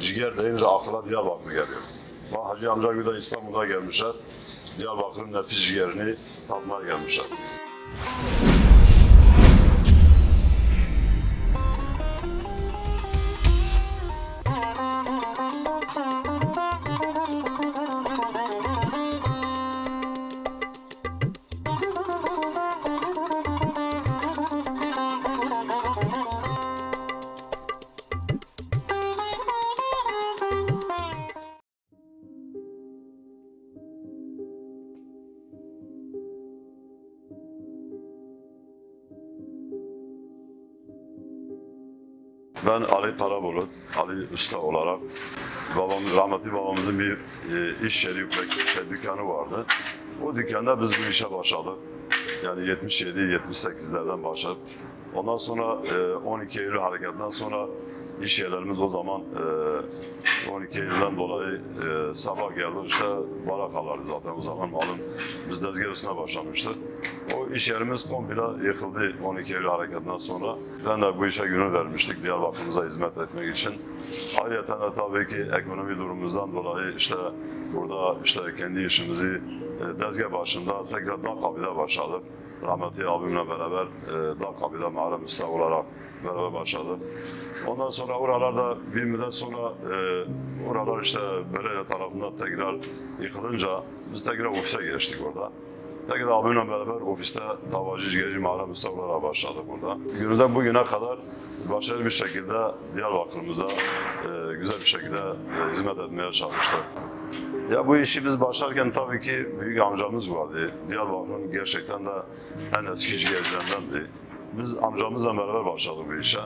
Ciğer deyince akla Diyarbakır geliyor. Bak Hacı amca gibi de İstanbul'a gelmişler. Diyarbakır'ın nefis ciğerini tatmaya gelmişler. Ben Ali Karabulut, Ali Usta olarak babamız, rahmetli babamızın bir e, iş yeri, şey, dükkanı vardı. O dükkanda biz bu işe başladık. Yani 77-78'lerden başladık. Ondan sonra e, 12 Eylül hareketinden sonra iş yerlerimiz o zaman e, 12 Eylül'den dolayı e, sabah geldi işte barakalardı zaten o zaman malum biz dezgah başlamıştık. İş yerimiz komple yıkıldı 12 Eylül hareketinden sonra. Ben de bu işe gönül vermiştik Diyarbakır'ımıza hizmet etmek için. Ayrıca de tabii ki ekonomi durumumuzdan dolayı işte burada işte kendi işimizi e, dezgah başında tekrar Dağkabi'de başladık. Rahmetli abimle beraber e, Dağkabi'de mahalle usta olarak beraber başladık. Ondan sonra oralarda bir müddet sonra e, oralar işte Belediye tarafından tekrar yıkılınca biz tekrar ofise geçtik orada. Tekrar abimle beraber ofiste davacı ciğerci mahalle müstavralara başladık burada. Günümüzden bugüne kadar başarılı bir şekilde Diyarbakır'ımıza e, güzel bir şekilde e, hizmet etmeye çalıştık. Ya bu işi biz başlarken tabii ki büyük amcamız vardı. Diyarbakır'ın gerçekten de en eski ciğercilerindendi. Biz amcamızla beraber başladık bu işe.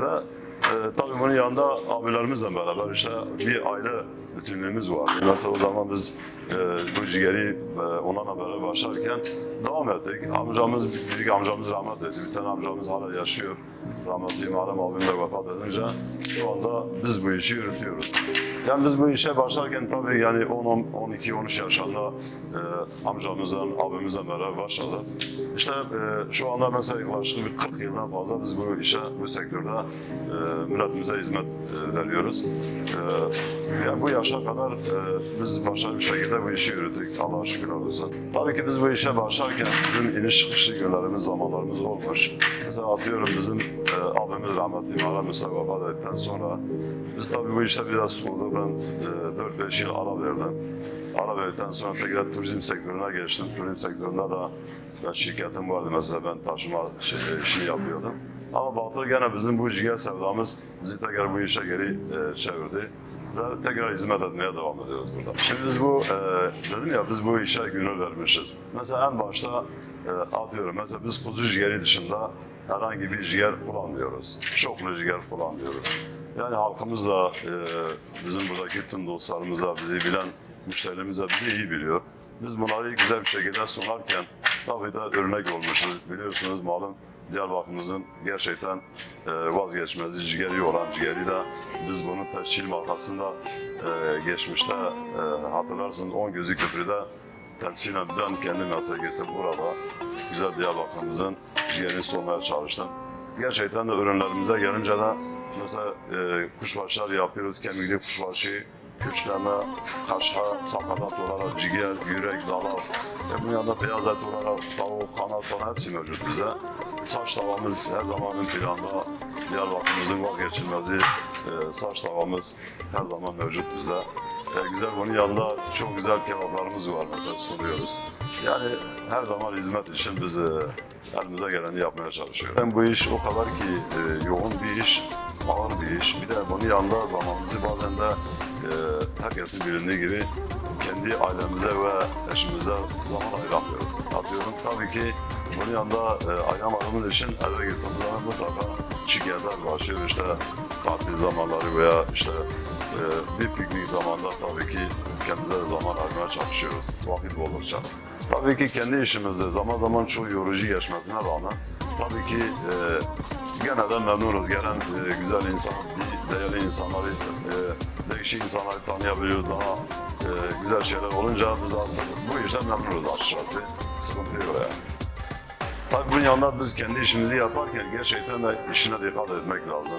Ve e, tabii bunun yanında abilerimizle beraber işte bir aile bütünlüğümüz vardı. Mesela o zaman biz e, bu ciğeri e, onlarla beraber başlarken devam ettik. Amcamız, büyük amcamız rahmet etti. Bir tane amcamız hala yaşıyor. Rahmetli Muharrem abim de vefat edince şu anda biz bu işi yürütüyoruz. Yani biz bu işe başlarken tabii yani 10, 12, 13 yaşında e, amcamızla, abimizle beraber başladık. İşte e, şu anda mesela yaklaşık bir 40 yıldan fazla biz bu işe, bu sektörde e, milletimize hizmet e, veriyoruz. E, yani bu yaşa kadar e, biz başarılı bir şekilde bu işi yürüttük. Allah'a şükürler olsun. Tabii ki biz bu işe başlarken bizim iniş çıkışlı günlerimiz, zamanlarımız olmuş. Mesela atıyorum bizim e, abimiz rahmetli Mala Mustafa ettikten sonra biz tabii bu işte biraz soğuduk. Ben e, 4-5 yıl ara verdim. Ara verdikten sonra tekrar turizm sektörüne geçtim. Turizm sektöründe de ben şirketim vardı mesela ben taşıma şey, işini yapıyordum. Ama Batır gene bizim bu ciğer sevdamız bizi tekrar bu işe geri e, çevirdi. Ve tekrar hizmet etmeye devam ediyoruz burada. Şimdi biz bu, e, dedim ya biz bu işe gönül vermişiz. Mesela en başta e, atıyorum mesela biz kuzu ciğeri dışında herhangi bir ciğer kullanmıyoruz. Şoklu ciğer kullanmıyoruz. Yani halkımız da e, bizim buradaki tüm dostlarımız da bizi bilen müşterilerimiz de bizi iyi biliyor. Biz bunları güzel bir şekilde sunarken tabii de örnek olmuşuz. Biliyorsunuz malum Diyarbakır'ımızın gerçekten e, vazgeçmezi ciğeri olan ciğeri de biz bunun tescil markasında e, geçmişte e, hatırlarsın 10 gözü köprüde temsilen ben kendim mesela gittim burada güzel Diyarbakır'ımızın ciğerini sunmaya çalıştım. Gerçekten de ürünlerimize gelince de mesela e, kuşbaşlar yapıyoruz, kemikli kuşbaşı, güçleme, kaşha, sakatat olarak ciğer, yürek, dalak, ve bunun yanında beyaz et olarak tavuk, kanat falan hepsi mevcut bize. Saç tavamız her zaman ön planda, Diyarbakır'ımızın vazgeçilmezi e, saç tavamız her zaman mevcut bize. E, güzel bunun yanında çok güzel kebaplarımız var mesela sunuyoruz. Yani her zaman hizmet için biz e, elimize geleni yapmaya çalışıyoruz. Ben bu iş o kadar ki e, yoğun bir iş, ağır bir iş. Bir de bunun yanında zamanımızı bazen de e, herkesin bilindiği gibi kendi ailemize ve eşimize zaman ayıramıyoruz. Atıyorum tabii ki bunun yanında e, ayıramadığımız için eve gittiğimiz zaman mutlaka şikayetler başlıyor. İşte tatil zamanları veya işte e, bir piknik zamanında tabii ki kendimize de zaman ayırmaya çalışıyoruz vakit buldukça. Tabii ki kendi işimizde zaman zaman çok yorucu geçmesine rağmen tabii ki e, gene de memnunuz. Gelen e, güzel insan, değerli insanları, e, değişik insanları tanıyabiliyoruz. Daha e, güzel şeyler olunca biz artık bu işten memnunuz açıkçası. Sıkıntı yok yani. Tabii bunun yanında biz kendi işimizi yaparken gerçekten de işine dikkat etmek lazım.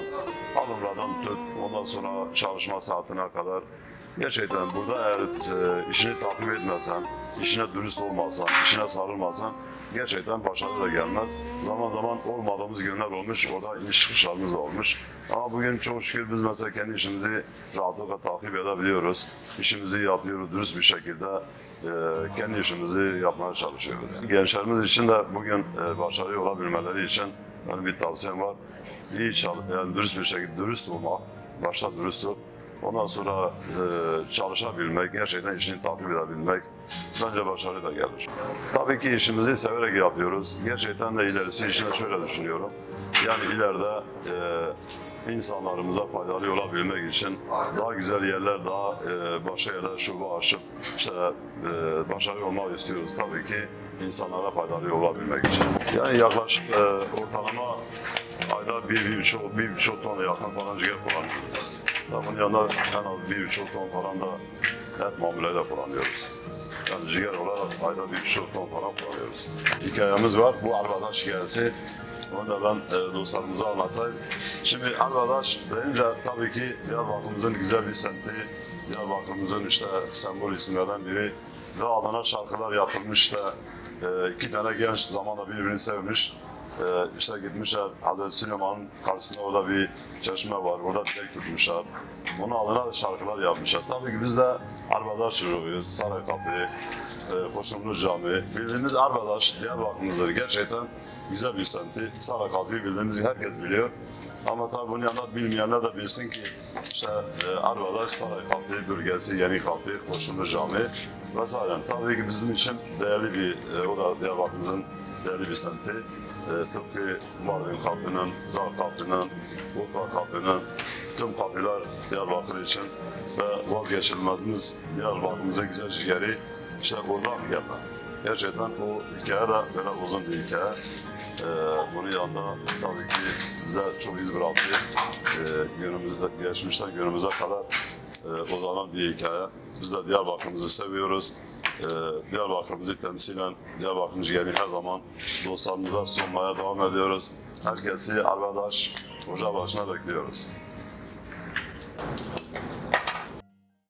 Alımlardan tut, ondan sonra çalışma saatine kadar. Gerçekten burada eğer e, işini takip etmezsen, işine dürüst olmazsan, işine sarılmazsan gerçekten başarı da gelmez. Zaman zaman olmadığımız günler olmuş, orada iniş çıkışlarımız da olmuş. Ama bugün çok şükür biz mesela kendi işimizi rahatlıkla takip edebiliyoruz. İşimizi yapıyoruz dürüst bir şekilde. e, kendi işimizi yapmaya çalışıyoruz. Gençlerimiz için de bugün e, başarılı olabilmeleri için benim bir tavsiyem var. İyi çal, yani dürüst bir şekilde dürüst olmak, başta dürüst ol. Ondan sonra e, çalışabilmek, gerçekten işini takip edebilmek bence başarı da gelir. Tabii ki işimizi severek yapıyoruz. Gerçekten de ilerisi için de şöyle düşünüyorum. Yani ileride e, insanlarımıza faydalı olabilmek için daha güzel yerler, daha e, başka yerler şube açıp işte e, başarılı olmak istiyoruz tabii ki insanlara faydalı olabilmek için. Yani yaklaşık e, ortalama ayda bir, bir buçuk, bir buçuk ton yakın falan ciğer kullanıyoruz. Bunun yanında en az bir buçuk ton falan da et mamule de kullanıyoruz. Yani ciğer olarak ayda bir buçuk ton falan kullanıyoruz. Hikayemiz var. Bu arkadaş hikayesi. Onu da ben e, dostlarımıza anlatayım. Şimdi arkadaş deyince tabii ki Diyarbakır'ımızın güzel bir semti, Diyarbakır'ımızın işte sembol isimlerden biri ve adına şarkılar yapılmış işte e, iki tane genç zamanla birbirini sevmiş. E, işte gitmişler Hazreti Süleyman'ın karşısında orada bir çeşme var, orada dilek tutmuşlar. Bunun adına şarkılar yapmışlar. Tabii ki biz de Arbadaş çocuğuyuz, Saray Kapı, e, Koşumlu Cami. Bildiğimiz Arbadaş, Diyarbakır'ımızdır. Gerçekten güzel bir semti. Saray Kapı'yı bildiğimiz herkes biliyor. Ama tabii bunun yanında bilmeyenler de bilsin ki işte e, Arbadaş, Saray Kapı, bölgesi, Yeni Kapı, Koşumlu Cami vesaire. Tabii ki bizim için değerli bir, e, o da Diyarbakır'ımızın değerli bir semti. E, tıpkı Mardin Kapı'nın, Dağ Kapı'nın, Urfa Kapı'nın, tüm kapılar Diyarbakır için ve vazgeçilmezimiz Diyarbakır'ımızın güzel ciğeri işte buradan geldi. Gerçekten o hikaye de böyle uzun bir hikaye. Ee, bunun yanında tabii ki bize çok iz bıraktı. Ee, günümüzde, geçmişten günümüze kadar e, uzanan bir hikaye. Biz de Diyarbakır'ımızı seviyoruz. Ee, Diyarbakır'ımızı temsilen Diyarbakır'ın ciğerini her zaman dostlarımıza sunmaya devam ediyoruz. Herkesi arkadaş, hoca başına bekliyoruz.